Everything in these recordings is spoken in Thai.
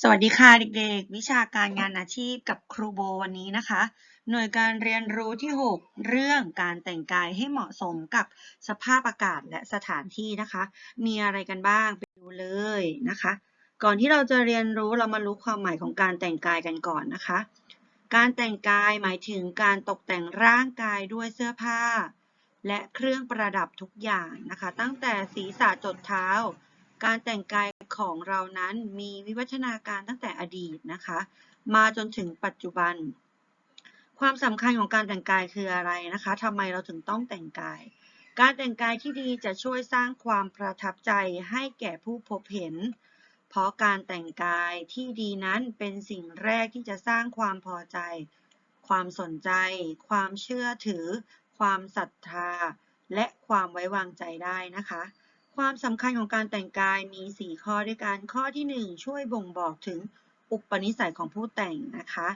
สวัสดีค่ะเด็กๆ วิชาการงานอาชีพกับครูโบวันนี้นะคะ หน่วยการเรียนรู้ที่ 6 เรื่องการแต่งกายให้เหมาะสมกับสภาพอากาศและสถานที่นะคะ มีอะไรกันบ้างไปดูเลยนะคะ ก่อนที่เราจะเรียนรู้เรามารู้ความหมายของการแต่งกายกันก่อนนะคะ การแต่งกายหมายถึงการตกแต่งร่างกายด้วยเสื้อผ้า และเครื่องประดับทุกอย่างนะคะ ตั้งแต่ศีรษะจดเท้า การแต่งกายของเรานั้นมีวิวัฒนาการตั้งแต่อดีตนะคะ มาจนถึงปัจจุบัน ความสำคัญของการแต่งกายคืออะไรนะคะทำไมเราถึงต้องแต่งกาย การแต่งกายที่ดีจะช่วยสร้างความประทับใจให้แก่ผู้พบเห็น เพราะการแต่งกายที่ดีนั้นเป็นสิ่งแรกที่จะสร้างความพอใจ ความสนใจ ความเชื่อถือ ความศรัทธา และความไว้วางใจได้นะคะ ความสำคัญของการแต่งกายมี 4 ข้อด้วยกัน ข้อที่ 1 ช่วยบ่งบอกถึงอุปนิสัยของผู้แต่งนะคะ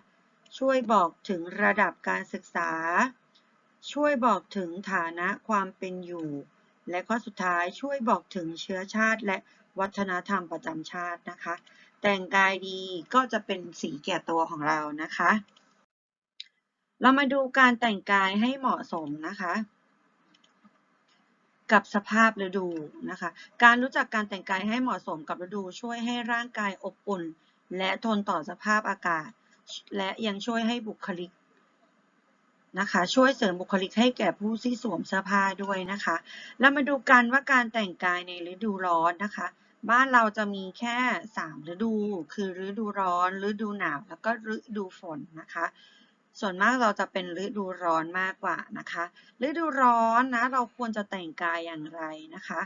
ช่วยบอกถึงระดับการศึกษา ช่วยบอกถึงฐานะความเป็นอยู่ และข้อสุดท้ายช่วยบอกถึงเชื้อชาติ และวัฒนธรรมประจำชาตินะคะ แต่งกายดีก็จะเป็นสีแก่ตัวของเรานะคะ เรามาดูการแต่งกายให้เหมาะสมนะคะ กับสภาพฤดูนะคะ การรู้จักการแต่งกายให้เหมาะสมกับฤดูช่วยให้ร่างกายอบอุ่น และทนต่อสภาพอากาศ และยังช่วยให้บุคลิกนะคะช่วยเสริมบุคลิกให้แก่ผู้ที่สวมเสื้อผ้าด้วยนะคะ แล้วมาดูกันว่าการแต่งกายในฤดูร้อนนะคะ บ้านเราจะมีแค่ 3 ฤดู คือฤดูร้อน ฤดูหนาว แล้วก็ฤดูฝนนะคะ ส่วนมากเราจะเป็นฤดูร้อนมากกว่านะคะ ฤดูร้อนนะเราควรจะแต่งกายอย่างไรนะคะ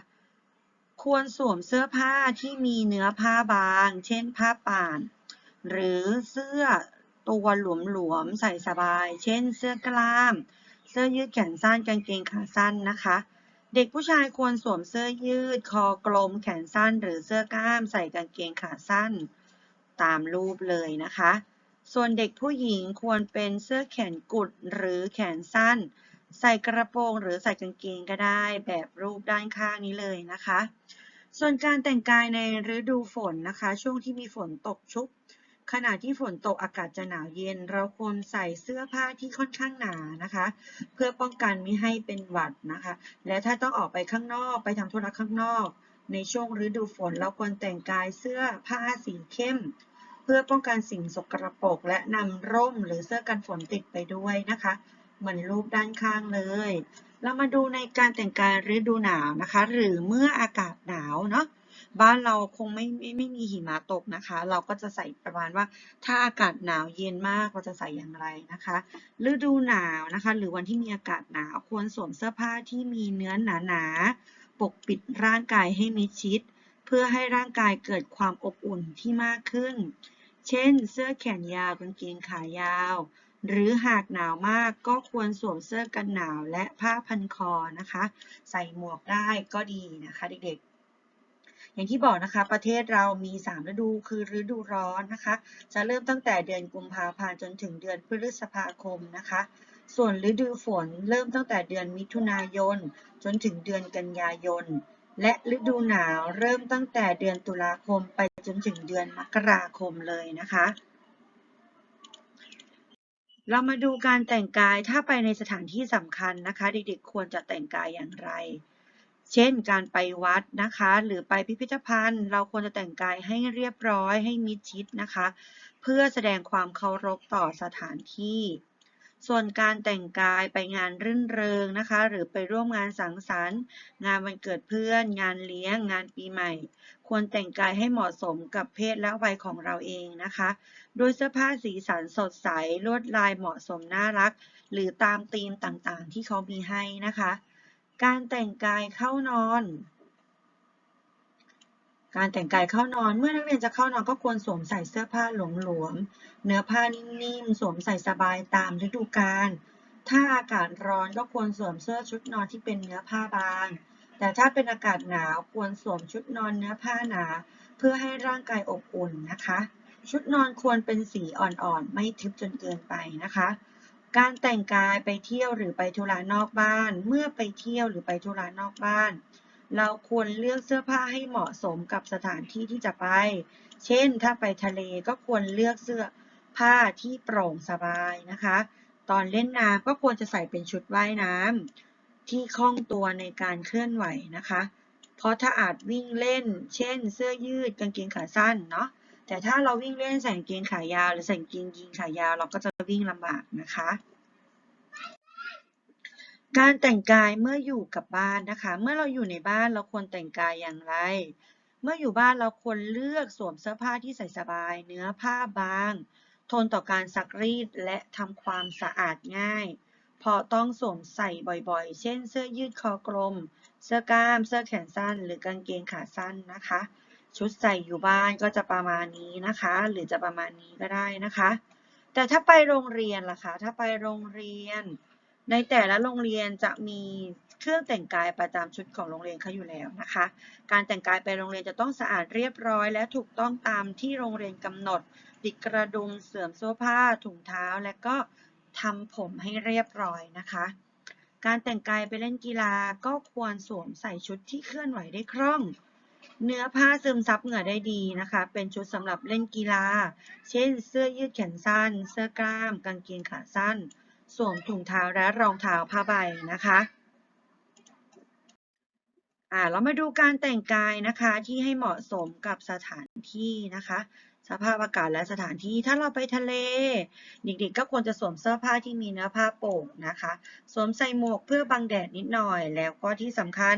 ควรสวมเสื้อผ้าที่มีเนื้อผ้าบาง เช่นผ้าป่าน หรือเสื้อตัวหลวมๆใส่สบาย เช่น เสื้อกล้าม เสื้อยืดแขนสั้นกางเกงขาสั้นนะคะ เด็กผู้ชายควรสวมเสื้อยืด คอกลมแขนสั้น หรือเสื้อกล้ามใส่กางเกงขาสั้น ตามรูปเลยนะคะ ส่วนเด็กผู้หญิงควรเป็นเสื้อแขนกุดหรือแขนสั้น ใส่กระโปรงหรือใส่กางเกงก็ได้แบบรูปด้านข้างนี้เลยนะคะ ส่วนการแต่งกายในฤดูฝนนะคะ ช่วงที่มีฝนตกชุก ขณะที่ฝนตกอากาศจะหนาวเย็น เราควรใส่เสื้อผ้าที่ค่อนข้างหนานะคะ เพื่อป้องกันไม่ให้เป็นหวัดนะคะ และถ้าต้องออกไปข้างนอกไปทำธุระข้างนอก ในช่วงฤดูฝนเราควรแต่งกายเสื้อผ้าสีเข้ม เพื่อป้องกันสิ่งสกรปรกและนำร่มหรือเสื้อกันฝนติดไปด้วยนะคะเหมือนรูปด้านข้างเลย เรามาดูในการแต่งกายฤดูหนาวนะคะ หรือเมื่ออากาศหนาวเนาะบ้านเราคงไม่ไม่ไม่มีหิมะตกนะคะ เราก็จะใส่ประมาณว่าถ้าอากาศหนาวเย็นมากเราจะใส่อย่างไรนะคะ ฤดูหนาวนะคะ หรือวันที่มีอากาศหนาวควรสวมเสื้อผ้าที่มีเนื้อหนาๆปกปิดร่างกายให้มิดชิด พื่อให้ร่างกายเกิดความอบอุ่นที่มากขึ้น เช่น เสื้อแขนยาวกางเกงขายาว หรือหากหนาวมากก็ควรสวมเสื้อกันหนาวและผ้าพันคอนะคะ ใส่หมวกได้ก็ดีนะคะเด็กๆ อย่างที่บอกนะคะประเทศเรามี 3 ฤดูคือฤดูร้อนนะคะ จะเริ่มตั้งแต่เดือนกุมภาพันธ์จนถึงเดือนพฤษภาคมนะคะส่วนฤดูฝนเริ่มตั้งแต่เดือนมิถุนายน จนถึงเดือนกันยายน และฤดูหนาวเริ่มตั้งแต่เดือนตุลาคมไปจนถึงเดือนมกราคมเลยนะคะ เรามาดูการแต่งกายถ้าไปในสถานที่สำคัญนะคะ เด็กๆควรจะแต่งกายอย่างไร เช่นการไปวัดนะคะ หรือไปพิพิธภัณฑ์ เราควรจะแต่งกายให้เรียบร้อยให้มิดชิดนะคะ เพื่อแสดงความเคารพต่อสถานที่ ส่วนการแต่งกายไปงานรื่นเริงนะคะ หรือไปร่วมงานสังสรรค์ งานวันเกิดเพื่อน งานเลี้ยง งานปีใหม่ ควรแต่งกายให้เหมาะสมกับเพศและวัยของเราเองนะคะ โดยเสื้อผ้าสีสันสดใส ลวดลายเหมาะสมน่ารัก หรือตามธีมต่างๆ ที่เขามีให้นะคะ การแต่งกายเข้านอน การแต่งกายเข้านอน เมื่อนักเรียนจะเข้านอนก็ควรสวมใส่เสื้อผ้าหลวมๆ เนื้อผ้านิ่มๆ สวมใส่สบายตามฤดูกาล ถ้าอากาศร้อนก็ควรสวมเสื้อชุดนอนที่เป็นเนื้อผ้าบาง แต่ถ้าเป็นอากาศหนาวควรสวมชุดนอนเนื้อผ้าหนา เพื่อให้ร่างกายอบอุ่นนะคะ ชุดนอนควรเป็นสีอ่อนๆ ไม่ทึบจนเกินไปนะคะ การแต่งกายไปเที่ยวหรือไปธุระนอกบ้าน เมื่อไปเที่ยวหรือไปธุระนอกบ้าน เราควรเลือกเสื้อผ้าให้เหมาะสมกับสถานที่ที่จะไป เช่น ถ้าไปทะเลก็ควรเลือกเสื้อผ้าที่โปร่งสบายนะคะ ตอนเล่นน้ำก็ควรจะใส่เป็นชุดว่ายน้ำที่คล่องตัวในการเคลื่อนไหวนะคะ เพราะถ้าอาจวิ่งเล่น เช่น เสื้อยืดกางเกงขาสั้นเนาะ แต่ถ้าเราวิ่งเล่นใส่กางเกงขายาว หรือใส่กางเกงยีนขายาว เราก็จะวิ่งลำบากนะคะ การแต่งกายเมื่ออยู่กับบ้านนะคะ เมื่อเราอยู่ในบ้านเราควรแต่งกายอย่างไร เมื่ออยู่บ้านเราควรเลือกสวมเสื้อผ้าที่ใส่สบาย เนื้อผ้าบาง ทนต่อการซักรีดและทำความสะอาดง่าย เพราะต้องสวมใส่บ่อยๆ เช่น เสื้อยืดคอกลม เสื้อกล้าม เสื้อแขนสั้น หรือกางเกงขาสั้นนะคะ ชุดใส่อยู่บ้านก็จะประมาณนี้นะคะ หรือจะประมาณนี้ก็ได้นะคะ แต่ถ้าไปโรงเรียนล่ะคะ ถ้าไปโรงเรียน ในแต่ละโรงเรียนจะมีเครื่องแต่งกายประจำชุดของโรงเรียนเขาอยู่แล้วนะคะ การแต่งกายไปโรงเรียนจะต้องสะอาดเรียบร้อย และถูกต้องตามที่โรงเรียนกำหนดติดกระดุมเสื่อมเสื้อผ้าถุงเท้า และก็ทำผมให้เรียบร้อยนะคะ การแต่งกายไปเล่นกีฬาก็ควรสวมใส่ชุดที่เคลื่อนไหวได้คล่อง เนื้อผ้าซึมซับเหงื่อได้ดีนะคะ เป็นชุดสำหรับเล่นกีฬา เช่น เสื้อยืดแขนสั้น เสื้อกล้าม กางเกงขาสั้น สวมถุงเท้าและรองเท้าผ้าใบนะคะอ่าเรามาดูการแต่งกายนะคะที่ให้เหมาะสมกับสถานที่นะคะ สภาพอากาศและสถานที่ถ้าเราไปทะเล เด็กๆก็ควรจะสวมเสื้อผ้าที่มีเนื้อผ้าโปร่งนะคะ สวมใส่หมวกเพื่อบังแดดนิดหน่อยแล้วก็ที่สำคัญ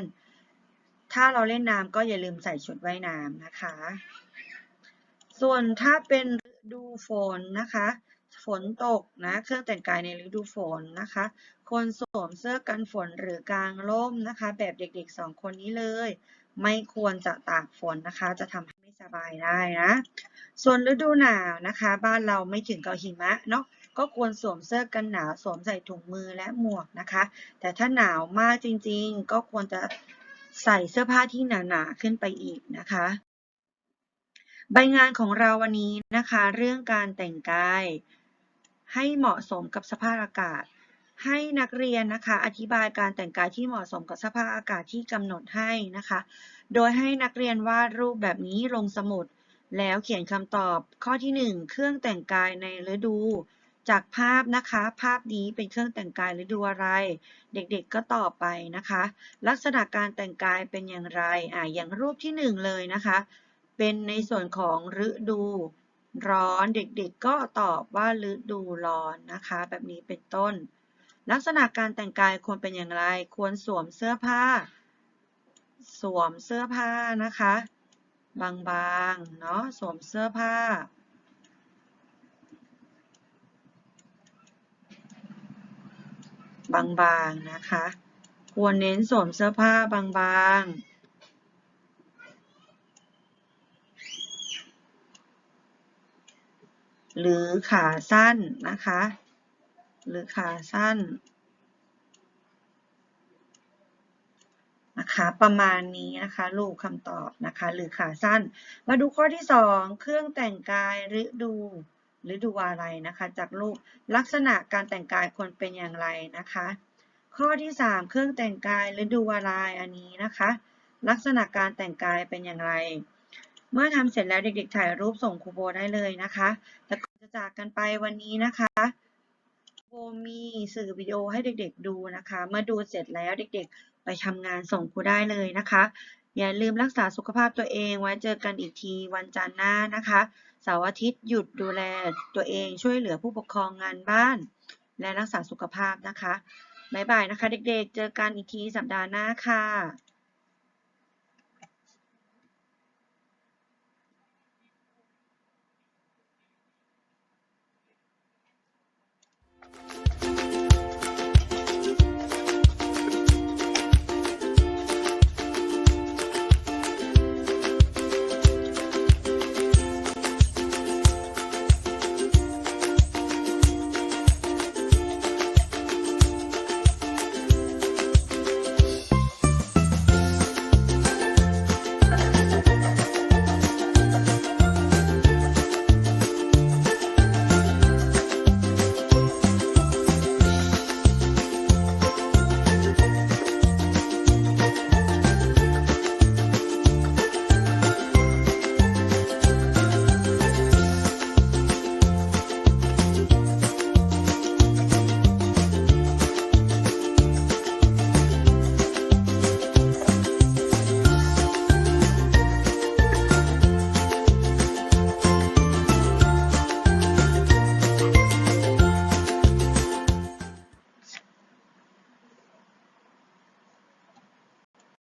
ถ้าเราเล่นน้ำก็อย่าลืมใส่ชุดว่ายน้ำนะคะ ส่วนถ้าเป็นดูฝนนะคะ ฝนตกนะเครื่องแต่งกายในฤดูฝนนะคะควรสวมเสื้อกันฝนหรือกางร่มนะคะ แบบเด็กๆสองคนนี้เลย ไม่ควรจะตากฝนนะคะ จะทำให้ไม่สบายได้นะ ส่วนฤดูหนาวนะคะ บ้านเราไม่ถึงกับหิมะเนาะก็ควรสวมเสื้อกันหนาวสวมใส่ถุงมือและหมวกนะคะ แต่ถ้าหนาวมากจริงๆ ก็ควรจะใส่เสื้อผ้าที่หนาๆขึ้นไปอีกนะคะ ใบงานของเราวันนี้นะคะ เรื่องการแต่งกาย ให้เหมาะสมกับสภาพอากาศ ให้นักเรียนนะคะอธิบายการแต่งกายที่เหมาะสมกับสภาพอากาศที่กำหนดให้นะคะ โดยให้นักเรียนวาดรูปแบบนี้ลงสมุด แล้วเขียนคำตอบข้อที่ 1 เครื่องแต่งกายในฤดู จากภาพนะคะ ภาพนี้เป็นเครื่องแต่งกายฤดูอะไร เด็กๆก็ตอบไปนะคะ ลักษณะการแต่งกายเป็นอย่างไรอ่าอย่างรูปที่ 1 เลยนะคะ เป็นในส่วนของฤดู ร้อน เด็กๆก็ตอบว่าฤดูร้อนนะคะ แบบนี้เป็นต้น ลักษณะการแต่งกายควรเป็นอย่างไร ควรสวมเสื้อผ้า สวมเสื้อผ้านะคะ บางๆ เนาะสวมเสื้อผ้าบางๆ นะคะ ควรเน้นสวมเสื้อผ้าบางๆ หรือขาสั้นนะคะ หรือขาสั้นนะคะประมาณนี้นะคะลูกคำตอบนะคะหรือขาสั้น มาดูข้อที่ 2 เครื่องแต่งกายฤดูฤดูอะไรนะคะจากรูปลักษณะการแต่งกายควรเป็นอย่างไรนะคะ ข้อที่ 3 เครื่องแต่งกายฤดูอะไรอันนี้นะคะ ลักษณะการแต่งกายเป็นอย่างไร เมื่อทำเสร็จแล้วเด็กๆ ถ่ายรูปส่งครูโบได้เลยนะคะแต่ก่อนจะจากกันไปวันนี้นะคะครูโบมีสื่อวิดีโอให้เด็กๆดูนะคะ เมื่อดูเสร็จแล้วเด็กๆ ไปทำงานส่งครูได้เลยนะคะ อย่าลืมรักษาสุขภาพตัวเองไว้เจอกันอีกทีวันจันทร์หน้านะคะเสาร์อาทิตย์หยุดดูแลตัวเองช่วยเหลือผู้ปกครองงานบ้าน และรักษาสุขภาพนะคะบ๊ายบายนะคะ เด็กๆ เจอกันอีกทีสัปดาห์หน้าค่ะ